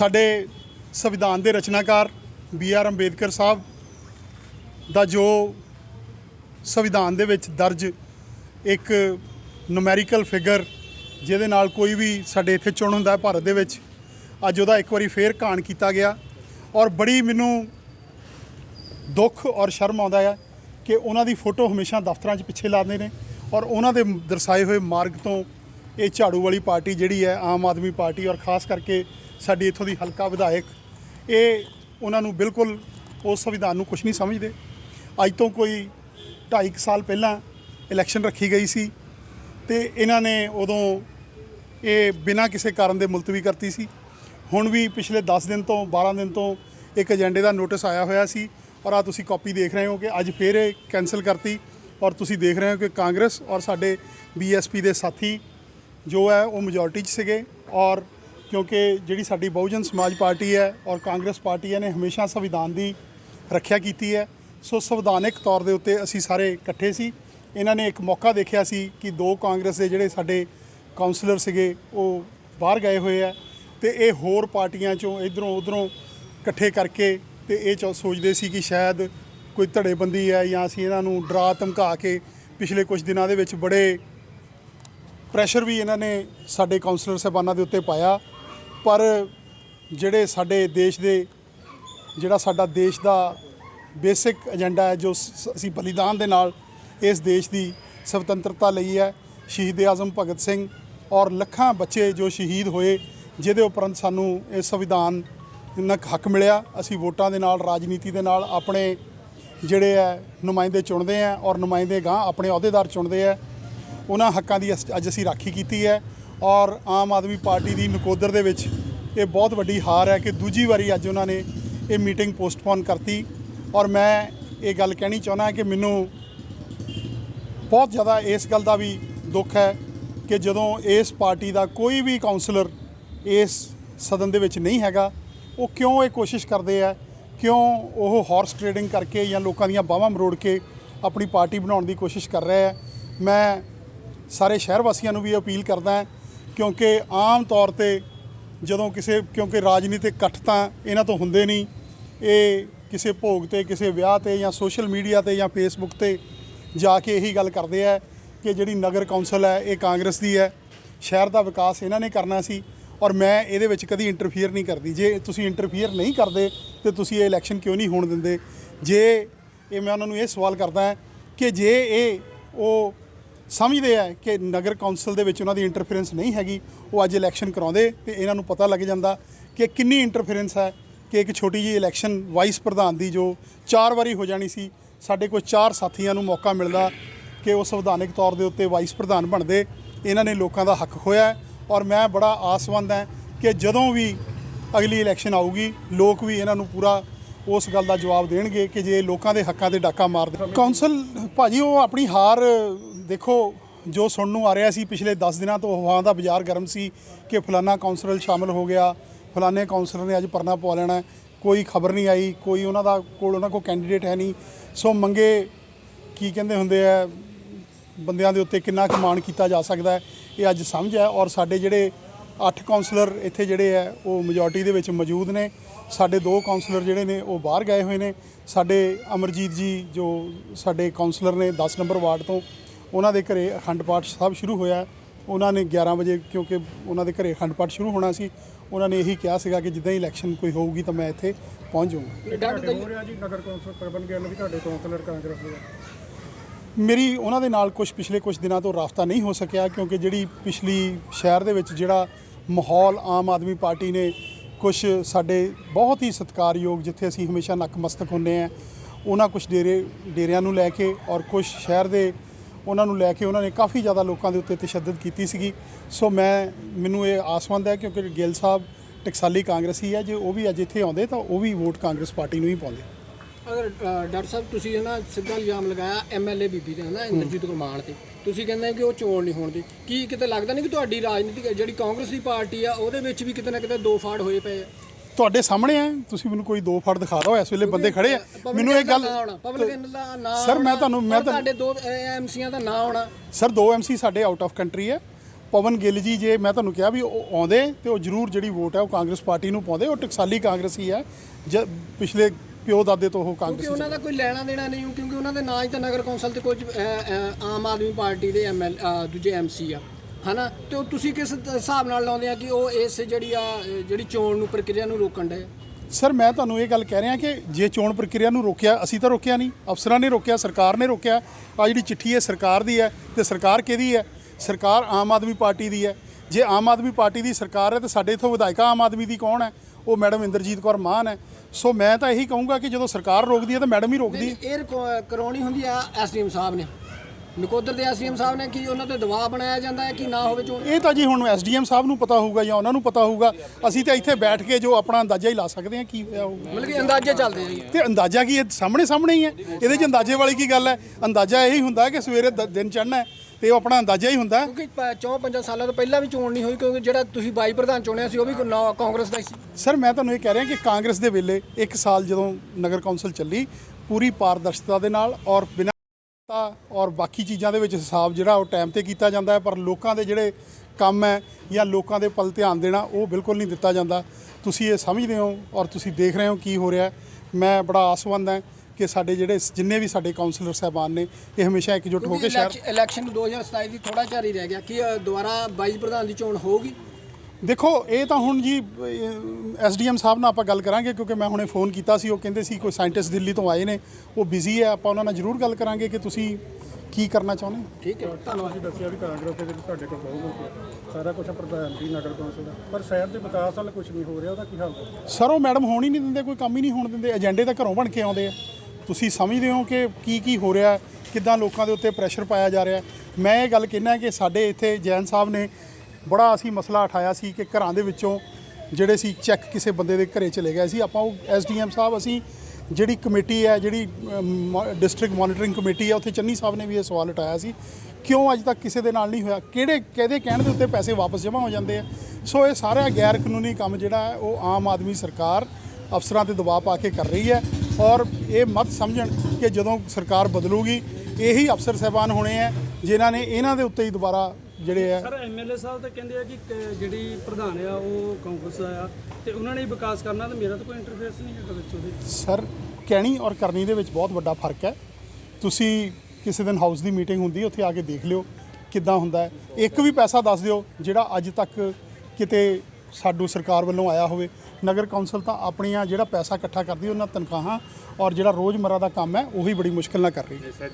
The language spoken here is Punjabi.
ਸਾਡੇ ਸੰਵਿਧਾਨ ਦੇ ਰਚਨਾਕਾਰ ਬੀ ਆਰ ਅੰਬੇਦਕਰ ਸਾਹਿਬ ਦਾ ਜੋ ਸੰਵਿਧਾਨ ਦੇ ਵਿੱਚ ਦਰਜ ਇੱਕ ਨੂਮੈਰੀਕਲ ਫਿਗਰ ਜਿਹਦੇ ਨਾਲ ਕੋਈ ਵੀ ਸਾਡੇ ਇੱਥੇ ਚੁਣ ਹੁੰਦਾ ਹੈ ਭਾਰਤ ਦੇ ਵਿੱਚ, ਅੱਜ ਉਹਦਾ ਇੱਕ ਵਾਰੀ ਫੇਰ ਕਾਣ ਕੀਤਾ ਗਿਆ ਔਰ ਬੜੀ ਮੈਨੂੰ ਦੁੱਖ ਔਰ ਸ਼ਰਮ ਆਉਂਦਾ ਹੈ ਕਿ ਉਹਨਾਂ ਦੀ ਫੋਟੋ ਹਮੇਸ਼ਾ ਦਫ਼ਤਰਾਂ 'ਚ ਪਿੱਛੇ ਲਾਉਂਦੇ ਨੇ ਔਰ ਉਹਨਾਂ ਦੇ ਦਰਸਾਏ ਹੋਏ ਮਾਰਗ ਤੋਂ ਇਹ ਝਾੜੂ ਵਾਲੀ ਪਾਰਟੀ ਜਿਹੜੀ ਹੈ ਆਮ ਆਦਮੀ ਪਾਰਟੀ ਔਰ ਖਾਸ ਕਰਕੇ ਸਾਡੀ ਇੱਥੋਂ ਦੀ ਹਲਕਾ ਵਿਧਾਇਕ, ਇਹ ਉਹਨਾਂ ਨੂੰ ਬਿਲਕੁਲ ਉਸ ਸੰਵਿਧਾਨ ਨੂੰ ਕੁਝ ਨਹੀਂ ਸਮਝਦੇ। ਅੱਜ ਤੋਂ ਕੋਈ 2.5 ਸਾਲ ਪਹਿਲਾਂ ਇਲੈਕਸ਼ਨ ਰੱਖੀ ਗਈ ਸੀ ਤੇ ਇਹਨਾਂ ਨੇ ਉਦੋਂ ਇਹ ਬਿਨਾਂ ਕਿਸੇ ਕਾਰਨ ਦੇ ਮੁਲਤਵੀ ਕਰਤੀ ਸੀ। ਹੁਣ ਵੀ ਪਿਛਲੇ 10 ਦਿਨ ਤੋਂ 12 ਦਿਨ ਤੋਂ ਇੱਕ ਏਜੰਡੇ ਦਾ ਨੋਟਿਸ ਆਇਆ ਹੋਇਆ ਸੀ ਔਰ ਆ ਤੁਸੀਂ ਕਾਪੀ ਦੇਖ ਰਹੇ ਹੋ ਕਿ ਅੱਜ ਫੇਰ ਇਹ ਕੈਨਸਲ ਕਰਤੀ ਔਰ ਤੁਸੀਂ ਦੇਖ ਰਹੇ ਹੋ ਕਿ ਕਾਂਗਰਸ ਔਰ ਸਾਡੇ ਬੀਐਸਪੀ ਦੇ ਸਾਥੀ ਜੋ ਹੈ ਉਹ ਮੈਜੋਰਟੀ 'ਚ ਸੀਗੇ ਔਰ ਕਿਉਂਕਿ ਜਿਹੜੀ ਸਾਡੀ ਬਹੁਜਨ ਸਮਾਜ ਪਾਰਟੀ ਹੈ ਔਰ ਕਾਂਗਰਸ ਪਾਰਟੀ ਨੇ ਹਮੇਸ਼ਾ ਸੰਵਿਧਾਨ ਦੀ ਰੱਖਿਆ ਕੀਤੀ ਹੈ। ਸੋ ਸੰਵਿਧਾਨਿਕ ਤੌਰ ਦੇ ਉੱਤੇ ਅਸੀਂ ਸਾਰੇ ਇਕੱਠੇ ਸੀ। ਇਹਨਾਂ ਨੇ ਇੱਕ ਮੌਕਾ ਦੇਖਿਆ ਸੀ ਕਿ ਦੋ ਕਾਂਗਰਸ ਦੇ ਜਿਹੜੇ ਸਾਡੇ ਕਾਉਂਸਲਰ ਸੀਗੇ, ਉਹ ਬਾਹਰ ਗਏ ਹੋਏ ਆ ਤੇ ਇਹ ਹੋਰ ਪਾਰਟੀਆਂ ਚੋਂ ਇਧਰੋਂ ਉਧਰੋਂ ਇਕੱਠੇ ਕਰਕੇ ਤੇ ਇਹ ਚੋ ਸੋਚਦੇ ਸੀ ਕਿ ਸ਼ਾਇਦ ਕੋਈ ਧੜੇਬੰਦੀ ਹੈ ਜਾਂ ਅਸੀਂ ਇਹਨਾਂ ਨੂੰ ਡਰਾ ਧਮਕਾ ਕੇ ਪਿਛਲੇ ਕੁਝ ਦਿਨਾਂ ਦੇ ਵਿੱਚ ਬੜੇ ਪ੍ਰੈਸ਼ਰ ਵੀ ਇਹਨਾਂ ਨੇ ਸਾਡੇ ਕਾਉਂਸਲਰ ਸਾਹਿਬਾਨਾਂ ਦੇ ਉੱਤੇ ਪਾਇਆ। ਪਰ ਜਿਹੜੇ ਸਾਡੇ ਦੇਸ਼ ਦੇ, ਜਿਹੜਾ ਸਾਡਾ ਦੇਸ਼ ਦਾ ਬੇਸਿਕ ਏਜੰਡਾ ਹੈ, ਜੋ ਅਸੀਂ ਬਲੀਦਾਨ ਦੇ ਨਾਲ ਇਸ ਦੇਸ਼ ਦੀ ਸੁਤੰਤਰਤਾ ਲਈ ਹੈ, ਸ਼ਹੀਦ ਆਜ਼ਮ ਭਗਤ ਸਿੰਘ ਔਰ ਲੱਖਾਂ ਬੱਚੇ ਜੋ ਸ਼ਹੀਦ ਹੋਏ, ਜਿਹਦੇ ਉਪਰੰਤ ਸਾਨੂੰ ਇਹ ਸੰਵਿਧਾਨ ਨਕ ਹੱਕ ਮਿਲਿਆ। ਅਸੀਂ ਵੋਟਾਂ ਦੇ ਨਾਲ, ਰਾਜਨੀਤੀ ਦੇ ਨਾਲ ਆਪਣੇ ਜਿਹੜੇ ਹੈ, ਨੁਮਾਇੰਦੇ ਚੁਣਦੇ ਆ ਔਰ ਨੁਮਾਇੰਦੇ ਗਾਂ ਆਪਣੇ ਅਹੁਦੇਦਾਰ ਚੁਣਦੇ ਆ ਉਹਨਾਂ ਹੱਕਾਂ ਦੀ ਅਸ- ਅੱਜ ਅਸੀਂ ਰਾਖੀ ਕੀਤੀ ਹੈ। ਔਰ ਆਮ ਆਦਮੀ ਪਾਰਟੀ ਦੀ ਨਕੋਦਰ ਦੇ ਵਿੱਚ ਇਹ ਬਹੁਤ ਵੱਡੀ ਹਾਰ ਹੈ ਕਿ ਦੂਜੀ ਵਾਰੀ ਅੱਜ ਉਹਨਾਂ ਨੇ ਇਹ ਮੀਟਿੰਗ ਪੋਸਟਪੋਨ ਕਰਤੀ। ਔਰ ਮੈਂ ਇਹ ਗੱਲ ਕਹਿਣੀ ਚਾਹੁੰਦਾ ਕਿ ਮੈਨੂੰ ਬਹੁਤ ਜ਼ਿਆਦਾ ਇਸ ਗੱਲ ਦਾ ਵੀ ਦੁੱਖ ਹੈ ਕਿ ਜਦੋਂ ਇਸ ਪਾਰਟੀ ਦਾ ਕੋਈ ਵੀ ਕਾਉਂਸਲਰ ਇਸ ਸਦਨ ਦੇ ਵਿੱਚ ਨਹੀਂ ਹੈਗਾ, ਉਹ ਕਿਉਂ ਇਹ ਕੋਸ਼ਿਸ਼ ਕਰਦੇ ਆ? ਕਿਉਂ ਉਹ ਹਾਰਸ ਟ੍ਰੇਡਿੰਗ ਕਰਕੇ ਜਾਂ ਲੋਕਾਂ ਦੀਆਂ ਬਾਹਾਂ ਮਰੋੜ ਕੇ ਆਪਣੀ ਪਾਰਟੀ ਬਣਾਉਣ ਦੀ ਕੋਸ਼ਿਸ਼ ਕਰ ਰਿਹਾ ਹੈ ਮੈਂ ਸਾਰੇ ਸ਼ਹਿਰ ਵਾਸੀਆਂ ਨੂੰ ਵੀ ਅਪੀਲ ਕਰਦਾ ਹਾਂ ਕਿਉਂਕਿ ਆਮ ਤੌਰ ਤੇ ਜਦੋਂ ਕਿਸੇ, ਕਿਉਂਕਿ ਰਾਜਨੀਤਿਕ ਇਕੱਠ ਤਾਂ ਇਹਨਾਂ ਤੋਂ ਹੁੰਦੇ ਨਹੀਂ, ਇਹ ਕਿਸੇ ਭੋਗ ਤੇ, ਕਿਸੇ ਵਿਆਹ ਤੇ ਜਾਂ ਸੋਸ਼ਲ ਮੀਡੀਆ ਤੇ ਜਾਂ ਫੇਸਬੁੱਕ ਤੇ ਜਾ ਕੇ ਇਹੀ ਗੱਲ ਕਰਦੇ ਆ ਕਿ ਜਿਹੜੀ ਨਗਰ ਕੌਂਸਲ ਹੈ, ਇਹ ਕਾਂਗਰਸ ਦੀ ਹੈ, ਸ਼ਹਿਰ ਦਾ ਵਿਕਾਸ ਇਹਨਾਂ ਨੇ ਕਰਨਾ ਸੀ ਔਰ ਮੈਂ ਇਹਦੇ ਵਿੱਚ ਕਦੀ ਇੰਟਰਫੀਅਰ ਨਹੀਂ ਕਰਦੀ। ਜੇ ਤੁਸੀਂ ਇੰਟਰਫੀਅਰ ਨਹੀਂ ਕਰਦੇ ਤੇ ਤੁਸੀਂ ਇਹ ਇਲੈਕਸ਼ਨ ਕਿਉਂ ਨਹੀਂ ਹੋਣ ਦਿੰਦੇ? ਜੇ, ਇਹ ਮੈਂ ਉਹਨਾਂ ਨੂੰ ਇਹ ਸਵਾਲ ਕਰਦਾ ਕਿ ਜੇ ਇਹ ਉਹ ਸਮਝਦੇ ਆ ਕਿ ਨਗਰ ਕੌਂਸਲ ਦੇ ਵਿੱਚ ਉਹਨਾਂ ਦੀ ਇੰਟਰਫੇਰੈਂਸ ਨਹੀਂ ਹੈਗੀ। ਉਹ ਅੱਜ ਇਲੈਕਸ਼ਨ ਕਰਾਉਂਦੇ ਤੇ ਇਹਨਾਂ ਨੂੰ ਪਤਾ ਲੱਗ ਜਾਂਦਾ ਕਿ ਕਿੰਨੀ ਇੰਟਰਫੇਰੈਂਸ ਹੈ ਕਿ ਇੱਕ ਛੋਟੀ ਜਿਹੀ ਇਲੈਕਸ਼ਨ ਵਾਈਸ ਪ੍ਰਧਾਨ ਦੀ ਜੋ ਚਾਰ ਵਾਰੀ ਹੋ ਜਾਣੀ ਸੀ, ਸਾਡੇ ਕੋਲ ਚਾਰ ਸਾਥੀਆਂ ਨੂੰ ਮੌਕਾ ਮਿਲਦਾ ਕਿ ਉਹ ਸੰਵਿਧਾਨਿਕ ਤੌਰ ਦੇ ਉੱਤੇ ਵਾਈਸ ਪ੍ਰਧਾਨ ਬਣਦੇ। ਇਹਨਾਂ ਨੇ ਲੋਕਾਂ ਦਾ ਹੱਕ ਖੋਇਆ ਔਰ ਮੈਂ ਬੜਾ ਆਸਵੰਦ ਹਾਂ ਕਿ ਜਦੋਂ ਵੀ ਅਗਲੀ ਇਲੈਕਸ਼ਨ ਆਊਗੀ, ਲੋਕ ਵੀ ਇਹਨਾਂ ਨੂੰ ਪੂਰਾ ਉਸ ਗੱਲ ਦਾ ਜਵਾਬ ਦੇਣਗੇ ਕਿ ਜੇ ਲੋਕਾਂ ਦੇ ਹੱਕਾਂ ਤੇ ਡਾਕਾ ਮਾਰਦੇ। ਕੌਂਸਲ, ਭਾਜੀ ਉਹ ਆਪਣੀ ਹਾਰ ਦੇਖੋ, ਜੋ ਸੁਣਨ ਨੂੰ ਆ ਰਿਹਾ ਸੀ ਪਿਛਲੇ 10 ਦਿਨਾਂ ਤੋਂ ਅਫਵਾਹਾਂ ਦਾ ਬਾਜ਼ਾਰ ਗਰਮ ਸੀ ਕਿ ਫਲਾਨਾ ਕੌਂਸਲਰ ਸ਼ਾਮਲ ਹੋ ਗਿਆ। ਫਲਾਨੇ ਕੌਂਸਲਰ ਨੇ ਅੱਜ ਪਰਨਾ ਪਵਾ ਲੈਣਾ ਕੋਈ ਖਬਰ ਨਹੀਂ ਆਈ, ਕੋਈ ਉਹਨਾਂ ਦਾ ਕੋਲ ਉਹਨਾਂ ਕੋਲ ਕੈਂਡੀਡੇਟ ਹੈ ਨਹੀਂ। ਸੋ ਮੰਗੇ ਕੀ ਕਹਿੰਦੇ ਹੁੰਦੇ ਆ, ਬੰਦਿਆਂ ਦੇ ਉੱਤੇ ਕਿੰਨਾ ਕੁ ਮਾਣ ਕੀਤਾ ਜਾ ਸਕਦਾ ਹੈ, ਇਹ ਅੱਜ ਸਮਝ ਹੈ। ਔਰ ਸਾਡੇ ਜਿਹੜੇ 8 ਕਾਉਂਸਲਰ ਇੱਥੇ ਜਿਹੜੇ ਆ ਉਹ ਮੈਜੋਰਟੀ ਦੇ ਵਿੱਚ ਮੌਜੂਦ ਨੇ। ਸਾਡੇ ਦੋ ਕਾਉਂਸਲਰ ਜਿਹੜੇ ਨੇ, ਉਹ ਬਾਹਰ ਗਏ ਹੋਏ ਨੇ। ਸਾਡੇ ਅਮਰਜੀਤ ਜੀ, ਜੋ ਸਾਡੇ ਕਾਉਂਸਲਰ ਨੇ 10 ਨੰਬਰ ਵਾਰਡ ਤੋਂ ਉਹਨਾਂ ਦੇ ਘਰੇ ਅਖੰਡ ਪਾਠ ਸਾਹਿਬ ਸ਼ੁਰੂ ਹੋਇਆ। ਉਹਨਾਂ ਨੇ 11 ਵਜੇ ਕਿਉਂਕਿ ਉਹਨਾਂ ਦੇ ਘਰੇ ਅਖੰਡ ਪਾਠ ਸ਼ੁਰੂ ਹੋਣਾ ਸੀ। ਉਹਨਾਂ ਨੇ ਇਹੀ ਕਿਹਾ ਸੀਗਾ ਕਿ ਜਿੱਦਾਂ ਹੀ ਇਲੈਕਸ਼ਨ ਕੋਈ ਹੋਊਗੀ ਤਾਂ ਮੈਂ ਇੱਥੇ ਪਹੁੰਚ ਜਾਊਂਗਾ। ਹੋ ਰਿਹਾ ਜੀ ਨਗਰ ਕੌਂਸਲ ਪ੍ਰਬੰਧ ਗਿਆਨ ਵੀ ਤੁਹਾਡੇ ਕੌਂਸਲਰ ਕਾਂਗਰਸ ਦੇ। ਮੇਰੀ ਉਹਨਾਂ ਦੇ ਨਾਲ ਕੁਝ ਪਿਛਲੇ ਕੁਝ ਦਿਨਾਂ ਤੋਂ ਰਾਬਤਾ ਨਹੀਂ ਹੋ ਸਕਿਆ ਕਿਉਂਕਿ ਜਿਹੜੀ ਪਿਛਲੀ ਸ਼ਹਿਰ ਦੇ ਵਿੱਚ ਜਿਹੜਾ ਮਾਹੌਲ ਆਮ ਆਦਮੀ ਪਾਰਟੀ ਨੇ ਕੁਝ ਸਾਡੇ ਬਹੁਤ ਹੀ ਸਤਿਕਾਰਯੋਗ ਜਿੱਥੇ ਅਸੀਂ ਹਮੇਸ਼ਾ ਨਕਮਸਤਕ ਹੁੰਦੇ ਆ ਉਹਨਾਂ ਕੁਝ ਡੇਰੇ ਡੇਰਿਆਂ ਨੂੰ ਲੈ ਕੇ ਔਰ ਕੁਝ ਸ਼ਹਿਰ ਦੇ ਉਹਨਾਂ ਨੂੰ ਲੈ ਕੇ ਉਹਨਾਂ ਨੇ ਕਾਫੀ ਜ਼ਿਆਦਾ ਲੋਕਾਂ ਦੇ ਉੱਤੇ ਤਸ਼ੱਦਦ ਕੀਤੀ ਸੀਗੀ। ਸੋ ਮੈਂ, ਮੈਨੂੰ ਇਹ ਆਸਵੰਦ ਹੈ ਕਿਉਂਕਿ ਗਿੱਲ ਸਾਹਿਬ ਟਕਸਾਲੀ ਕਾਂਗਰਸੀ ਹੈ, ਜੇ ਉਹ ਵੀ ਅੱਜ ਇੱਥੇ ਆਉਂਦੇ ਤਾਂ ਉਹ ਵੀ ਵੋਟ ਕਾਂਗਰਸ ਪਾਰਟੀ ਨੂੰ ਹੀ ਪਾਉਂਦੇ। ਅਗਰ ਡਾਕਟਰ ਸਾਹਿਬ, ਤੁਸੀਂ ਇਹ ਨਾ ਸਿੱਧਾ ਇਲਜ਼ਾਮ ਲਗਾਇਆ ਐਮਐਲਏ ਬੀਬੀ ਦੇ ਨਾ, ਇੰਦਰਜੀਤ ਕੌਰ ਮਾਨ ਤੇ। ਤੁਸੀਂ ਕਹਿੰਦੇ ਕਿ ਉਹ ਚੋਣ ਨਹੀਂ ਹੋਣ ਦੀ ਕੀ ਕਿਤੇ ਲੱਗਦਾ ਨਹੀਂ ਕਿ ਤੁਹਾਡੀ ਰਾਜਨੀਤਿਕ ਜਿਹੜੀ ਕਾਂਗਰਸ ਦੀ ਪਾਰਟੀ ਆ, ਉਹਦੇ ਵਿੱਚ ਵੀ ਕਿਤੇ ਨਾ ਕਿਤੇ ਦੋ ਫਾੜ ਹੋਏ ਪਏ ਆ? ਤੁਹਾਡੇ ਸਾਹਮਣੇ ਹੈ ਤੁਸੀਂ ਮੈਨੂੰ ਕੋਈ ਦੋ ਫੜ ਦਿਖਾ ਦਿਓ ਇਸ ਵੇਲੇ ਬੰਦੇ ਖੜੇ ਆ। ਮੈਨੂੰ ਇਹ ਗੱਲ ਪਬਲਿਕ ਦਾ ਨਾਂ ਸਰ, ਮੈਂ ਤੁਹਾਨੂੰ- ਮੈਂ ਤੁਹਾਡੇ ਦੋ ਐਮਸੀਆਂ ਦਾ ਨਾਂ ਆਉਣਾ ਸਰ ਦੋ ਐਮਸੀ ਸਾਡੇ ਆਊਟ ਆਫ ਕੰਟਰੀ ਹੈ ਪਵਨ ਗਿੱਲ ਜੀ ਜੇ ਮੈਂ ਤੁਹਾਨੂੰ ਕਿਹਾ ਵੀ ਉਹ ਆਉਂਦੇ ਤੇ ਉਹ ਜ਼ਰੂਰ ਜਿਹੜੀ ਵੋਟ ਹੈ ਉਹ ਕਾਂਗਰਸ ਪਾਰਟੀ ਨੂੰ ਪਾਉਂਦੇ। ਉਹ ਟਕਸਾਲੀ ਕਾਂਗਰਸੀ ਹੈ ਜ ਪਿਛਲੇ ਪਿਓ ਦਾਦੇ ਤੋਂ ਉਹ ਕਿਉਂਕਿ ਕਾਂਗਰਸੀ ਉਹਨਾਂ ਦਾ ਕੋਈ ਲੈਣਾ ਦੇਣਾ ਨਹੀਂ ਕਿਉਂਕਿ ਉਹਨਾਂ ਦੇ ਨਾਂ ਹੀ ਤਾਂ ਨਗਰ ਕੌਂਸਲ ਤੇ ਕੁਝ ਆਮ ਆਦਮੀ ਪਾਰਟੀ ਦੇ ਐਮਐਲ ਦੂਜੇ ਐਮਸੀ ਆ। ਹਨਾ? ਤੇ ਉਹ ਤੁਸੀਂ ਕਿਸ ਹਿਸਾਬ ਨਾਲ ਲਾਉਂਦੇ ਆ ਕਿ ਉਹ ਇਸ ਜਿਹੜੀ ਆ ਜਿਹੜੀ ਚੋਣ ਨੂੰ ਪ੍ਰਕਿਰਿਆ ਨੂੰ ਰੋਕਣ ਦੇ? ਸਰ ਮੈਂ ਤੁਹਾਨੂੰ ਇਹ ਗੱਲ ਕਹਿ ਰਿਹਾ ਕਿ ਜੇ ਚੋਣ ਪ੍ਰਕਿਰਿਆ ਨੂੰ ਰੋਕਿਆ ਅਸੀਂ ਤਾਂ ਰੋਕਿਆ ਨਹੀਂ। ਅਫਸਰਾਂ ਨੇ ਰੋਕਿਆ ਸਰਕਾਰ ਨੇ ਰੋਕਿਆ। ਆ ਜਿਹੜੀ ਚਿੱਠੀ ਹੈ ਸਰਕਾਰ ਦੀ ਹੈ ਤੇ ਸਰਕਾਰ ਕਿਹਦੀ ਹੈ? ਸਰਕਾਰ ਆਮ ਆਦਮੀ ਪਾਰਟੀ ਦੀ ਹੈ। ਜੇ ਆਮ ਆਦਮੀ ਪਾਰਟੀ ਦੀ ਸਰਕਾਰ ਹੈ ਤੇ ਸਾਡੇ ਇਥੋਂ ਵਿਧਾਇਕਾ ਆਮ ਆਦਮੀ ਦੀ ਕੌਣ ਹੈ? ਉਹ ਮੈਡਮ ਇੰਦਰਜੀਤ ਕੌਰ ਮਾਨ ਹੈ। ਸੋ ਮੈਂ ਤਾਂ ਇਹੀ ਕਹੂੰਗਾ ਕਿ ਜਦੋਂ ਸਰਕਾਰ ਰੋਕਦੀ ਹੈ ਤਾਂ ਮੈਡਮ ਹੀ ਰੋਕਦੀ ਹੈ। ਇਹ ਕਰਾਉਣੀ ਹੁੰਦੀ ਆ ਐਸਡੀਐਮ ਸਾਹਿਬ ਨੇ। ਨਕੋਦਰ ਦੇ ਐਸਡੀਐਮ ਸਾਹਿਬ ਨੇ ਕਿ ਉਹਨਾਂ ਤੇ ਦਬਾਅ ਬਣਾਇਆ ਜਾਂਦਾ ਹੈ ਕਿ ਨਾ ਹੋਵੇ ਚੋਣ? ਇਹ ਤਾਂ ਜੀ ਹੁਣ ਐਸਡੀਐਮ ਸਾਹਿਬ ਨੂੰ ਪਤਾ ਹੋਊਗਾ ਜਾਂ ਉਹਨਾਂ ਨੂੰ ਪਤਾ ਹੋਊਗਾ ਅਸੀਂ ਤਾਂ ਇੱਥੇ ਬੈਠ ਕੇ ਜੋ ਆਪਣਾ ਅੰਦਾਜ਼ਾ ਹੀ ਲਾ ਸਕਦੇ ਹਾਂ ਕੀ ਹੋਇਆ ਹੋਊਗਾ। ਮਤਲਬ ਕਿ ਅੰਦਾਜ਼ੇ ਚੱਲਦੇ ਆ ਜੀ ਤੇ ਅੰਦਾਜ਼ਾ ਕੀ ਹੈ? ਸਾਹਮਣੇ ਸਾਹਮਣੇ ਹੀ ਹੈ। ਇਹਦੇ 'ਚ ਅੰਦਾਜ਼ੇ ਵਾਲੀ ਕੀ ਗੱਲ ਹੈ? ਅੰਦਾਜ਼ਾ ਇਹੀ ਹੁੰਦਾ ਹੈ ਕਿ ਸਵੇਰੇ ਦ- ਦਿਨ ਚੜ੍ਹਨਾ ਹੈ ਤੇ ਉਹ ਆਪਣਾ ਅੰਦਾਜ਼ਾ ਹੀ ਹੁੰਦਾ। ਕਿਉਂਕਿ ਪ- ਚੌਂ ਪੰਜਾਂ ਸਾਲਾਂ ਤੋਂ ਪਹਿਲਾਂ ਵੀ ਚੋਣ ਨਹੀਂ ਹੋਈ ਕਿਉਂਕਿ ਜਿਹੜਾ ਤੁਸੀਂ ਬਾਈ ਪ੍ਰਧਾਨ ਚੁਣਿਆ ਸੀ ਉਹ ਵੀ ਨਾ- ਕਾਂਗਰਸ ਦਾ ਹੀ ਸੀ। ਸਰ ਮੈਂ ਤੁਹਾਨੂੰ ਇਹ ਕਹਿ ਰਿਹਾ ਕਿ ਕਾਂਗਰਸ ਦੇ ਵੇਲੇ ਇੱਕ ਸਾਲ ਜਦੋਂ ਨਗਰ ਕੌਂਸਲ ਚੱਲੀ ਪੂਰੀ ਪਾਰਦਰਸ਼ਤਾ ਦੇ ਨਾਲ ਔਰ ਬਿਨਾਂ ਔਰ ਬਾਕੀ ਚੀਜ਼ਾਂ ਦੇ ਵਿੱਚ ਹਿਸਾਬ ਜਿਹੜਾ ਉਹ ਟਾਈਮ ਤੇ ਕੀਤਾ ਜਾਂਦਾ ਹੈ ਪਰ ਲੋਕਾਂ ਦੇ ਜਿਹੜੇ ਕੰਮ ਹੈ ਜਾਂ ਲੋਕਾਂ ਦੇ ਪਲ ਧਿਆਨ ਦੇਣਾ ਉਹ ਬਿਲਕੁਲ ਨਹੀਂ ਦਿੱਤਾ ਜਾਂਦਾ। ਤੁਸੀਂ ਇਹ ਸਮਝਦੇ ਹੋ ਔਰ ਤੁਸੀਂ ਦੇਖ ਰਹੇ ਹੋ ਕੀ ਹੋ ਰਿਹਾ। ਮੈਂ ਬੜਾ ਆਸਵੰਦ ਹਾਂ ਕਿ ਸਾਡੇ ਜਿਹੜੇ ਜਿੰਨੇ ਵੀ ਸਾਡੇ ਕਾਉਂਸਲਰ ਸਾਹਿਬਾਨ ਨੇ ਇਹ ਹਮੇਸ਼ਾ ਇਕਜੁੱਟ ਹੋ ਕੇ ਸ਼ਹਿਰ ਇਲੈਕਸ਼ਨ- ਇਲੈਕਸ਼ਨ 2027 ਦੀ ਥੋੜਾ ਚਿਰ ਹੀ ਰਹਿ ਗਿਆ। ਕਿ ਦੁਬਾਰਾ ਬਾਈ ਪ੍ਰਧਾਨ ਦੀ ਚੋਣ ਹੋਊਗੀ? ਦੇਖੋ ਇਹ ਤਾਂ ਹੁਣ ਜੀ ਐਸਡੀਐਮ ਸਾਹਿਬ ਨਾਲ ਆਪਾਂ ਗੱਲ ਕਰਾਂਗੇ ਕਿਉਂਕਿ ਮੈਂ ਹੁਣੇ ਫੋਨ ਕੀਤਾ ਸੀ ਉਹ ਕਹਿੰਦੇ ਸੀ ਕੋਈ ਸਾਇੰਟਿਸਟ ਦਿੱਲੀ ਤੋਂ ਆਏ ਨੇ ਉਹ ਬਿਜ਼ੀ ਹੈ ਆਪਾਂ ਉਹਨਾਂ ਨਾਲ ਜ਼ਰੂਰ ਗੱਲ ਕਰਾਂਗੇ ਕਿ ਤੁਸੀਂ ਕੀ ਕਰਨਾ ਚਾਹੁੰਦੇ ਹੋ। ਠੀਕ ਹੈ। ਤੁਹਾਨੂੰ ਅਸੀਂ ਦੱਸਿਆ ਵੀ ਕਾਂਗਰਸ ਦੇ ਵਿੱਚ ਤੁਹਾਡੇ ਕੋਲ ਬਹੁਤ ਸਾਰਾ ਕੁਝ ਪ੍ਰਧਾਨ ਜੀ ਨਗਰ ਕੌਂਸਲ ਦਾ। ਪਰ ਸ਼ਹਿਰ ਦੇ ਵਿਕਾਸ ਵੱਲ ਕੁਝ ਨਹੀਂ ਹੋ ਰਿਹਾ ਉਹਦਾ ਕੀ ਹਾਲ ਹੈ ਸਰ ਉਹ ਮੈਡਮ ਹੋਣ ਹੀ ਨਹੀਂ ਦਿੰਦੇ ਕੋਈ ਕੰਮ ਹੀ ਨਹੀਂ ਹੋਣ ਦਿੰਦੇ ਏਜੰਡੇ ਤਾਂ ਘਰੋਂ ਬਣ ਕੇ ਆਉਂਦੇ ਆ। ਤੁਸੀਂ ਸਮਝਦੇ ਹੋ ਕਿ ਕੀ ਕੀ ਹੋ ਰਿਹਾ ਕਿੱਦਾਂ ਲੋਕਾਂ ਦੇ ਉੱਤੇ ਪ੍ਰੈਸ਼ਰ ਪਾਇਆ ਜਾ ਰਿਹਾ। ਮੈਂ ਇਹ ਗੱਲ ਕਹਿਣਾ ਕਿ ਸਾਡੇ ਇੱਥੇ ਜੈਨ ਸਾਹਿਬ ਨੇ ਬੜਾ ਅਸੀਂ ਮਸਲਾ ਉਠਾਇਆ ਸੀ ਕਿ ਘਰਾਂ ਦੇ ਵਿੱਚੋਂ ਜਿਹੜੇ ਸੀ ਚੈੱਕ ਕਿਸੇ ਬੰਦੇ ਦੇ ਘਰੇ ਚਲੇ ਗਏ ਸੀ। ਆਪਾਂ ਉਹ ਐਸਡੀਐਮ ਸਾਹਿਬ, ਅਸੀਂ ਜਿਹੜੀ ਕਮੇਟੀ ਹੈ, ਜਿਹੜੀ ਡਿਸਟ੍ਰਿਕਟ ਮੋਨੀਟਰਿੰਗ ਕਮੇਟੀ ਹੈ, ਉੱਥੇ ਚੰਨੀ ਸਾਹਿਬ ਨੇ ਵੀ ਇਹ ਸਵਾਲ ਉਠਾਇਆ ਸੀ। ਕਿਉਂ ਅੱਜ ਤੱਕ ਕਿਸੇ ਦੇ ਨਾਲ ਨਹੀਂ ਹੋਇਆ? ਕਿਹੜੇ, ਕਿਹਦੇ ਕਹਿਣ ਦੇ ਉੱਤੇ ਪੈਸੇ ਵਾਪਸ ਜਮ੍ਹਾਂ ਹੋ ਜਾਂਦੇ ਆ? ਸੋ ਇਹ ਸਾਰਾ ਗੈਰ ਕਾਨੂੰਨੀ ਕੰਮ ਜਿਹੜਾ ਹੈ, ਉਹ ਆਮ ਆਦਮੀ ਸਰਕਾਰ ਅਫਸਰਾਂ ਤੇ ਦਬਾਅ ਪਾ ਕੇ ਕਰ ਰਹੀ ਹੈ ਔਰ ਇਹ ਮਤ ਸਮਝਣ ਕਿ ਜਦੋਂ ਸਰਕਾਰ ਬਦਲੂਗੀ, ਇਹੀ ਅਫਸਰ ਸਹਿਬਾਨ ਹੋਣੇ ਆ, ਜਿਨ੍ਹਾਂ ਨੇ ਇਹਨਾਂ ਦੇ ਉੱਤੇ ਹੀ ਦੁਬਾਰਾ ਜਿਹੜੇ ਆ। ਸਰ ਐਮਐਲਏ ਸਾਹਿਬ ਤਾਂ ਕਹਿੰਦੇ ਆ ਕਿ ਕ- ਜਿਹੜੀ ਪ੍ਰਧਾਨ ਆ ਉਹ ਕਾਂਗਰਸ ਦਾ ਆ ਤੇ ਉਹਨਾਂ ਨੇ ਹੀ ਵਿਕਾਸ ਕਰਨਾ ਤੇ ਮੇਰਾ ਤਾਂ ਕੋਈ ਇੰਟਰਫੇਸ ਨਹੀਂ ਹੈਗਾ ਵਿੱਚ ਉਹਦੇ। ਸਰ ਕਹਿਣੀ ਔਰ ਕਰਨੀ ਦੇ ਵਿੱਚ ਬਹੁਤ ਵੱਡਾ ਫ਼ਰਕ ਹੈ। ਤੁਸੀਂ ਕਿਸੇ ਦਿਨ ਹਾਊਸ ਦੀ ਮੀਟਿੰਗ ਹੁੰਦੀ ਹੈ, ਉੱਥੇ ਆ ਕੇ ਦੇਖ ਲਿਓ ਕਿੱਦਾਂ ਹੁੰਦਾ ਹੈ। ਇੱਕ ਵੀ ਪੈਸਾ ਦੱਸ ਦਿਓ ਜਿਹੜਾ ਅੱਜ ਤੱਕ ਕਿਤੇ ਸਾਡੂ ਸਰਕਾਰ ਵੱਲੋਂ ਆਇਆ ਹੋਵੇ। ਨਗਰ ਕੌਂਸਲ ਤਾਂ ਆਪਣੀਆਂ ਜਿਹੜਾ ਪੈਸਾ ਇਕੱਠਾ ਕਰਦੀ ਉਹਨਾਂ ਤਨਖਾਹਾਂ ਔਰ ਜਿਹੜਾ ਰੋਜ਼ਮਰਰਾ ਦਾ ਕੰਮ ਹੈ ਉਹੀ ਬੜੀ ਮੁਸ਼ਕਿਲ ਨਾਲ ਕਰ ਰਹੀ ਹੈ।